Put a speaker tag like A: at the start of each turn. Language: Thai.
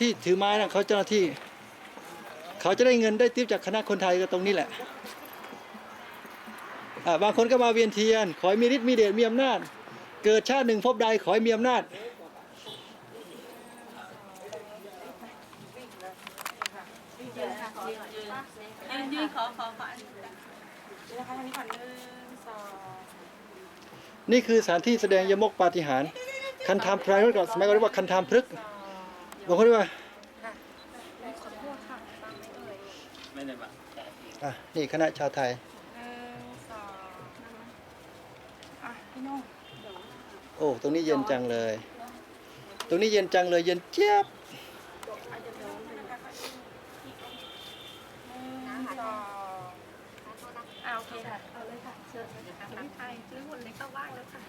A: ที่ถือไม้นะเขาเจ้าหน้าที่ เขาจะได้เงินได้ทิปจากคณะคนไทยก็ตรงนี้แหละบางคนก็มาเวียนเทียน ขอให้มีฤทธิ์มีเดชมีอำนาจ เกิดชาติหนึ่งพบใดขอให้มีอำนาจ
B: ยืนยืนยืนยืนขอขอขออันนี้ก่อนเดี๋ยวนะคะทางนี้ก่อนหนึ่งสอง
A: นี่คือสถานที่แสดงยมกปาฏิหาริย์คันธามพรายเมื่อก่อนสมัยก่อนเรียกว่าคันธามพฤกษ์
B: สอง
A: บางคนเรียกว่า
B: ขอโทษค่ะตามไม่เอ่ย
C: ไม่ได้มา
A: อะนี่คณะชาวไทย
B: หนึ่งสองนะคะอะพี่โน่เดี๋ยว
A: โอ้ตรงนี้เย็นจังเลย ตรงนี้เย็นจังเลย เย็นเจี๊ยบ
B: อาจจะเดินไปนะคะหนึ่งสองอ่าโอเคค่ะเอาเลยค่ะเชิญเลยค่ะน้ำไทยซื้อหุ่นเล็กเข้าบ้านแล้วค่ะ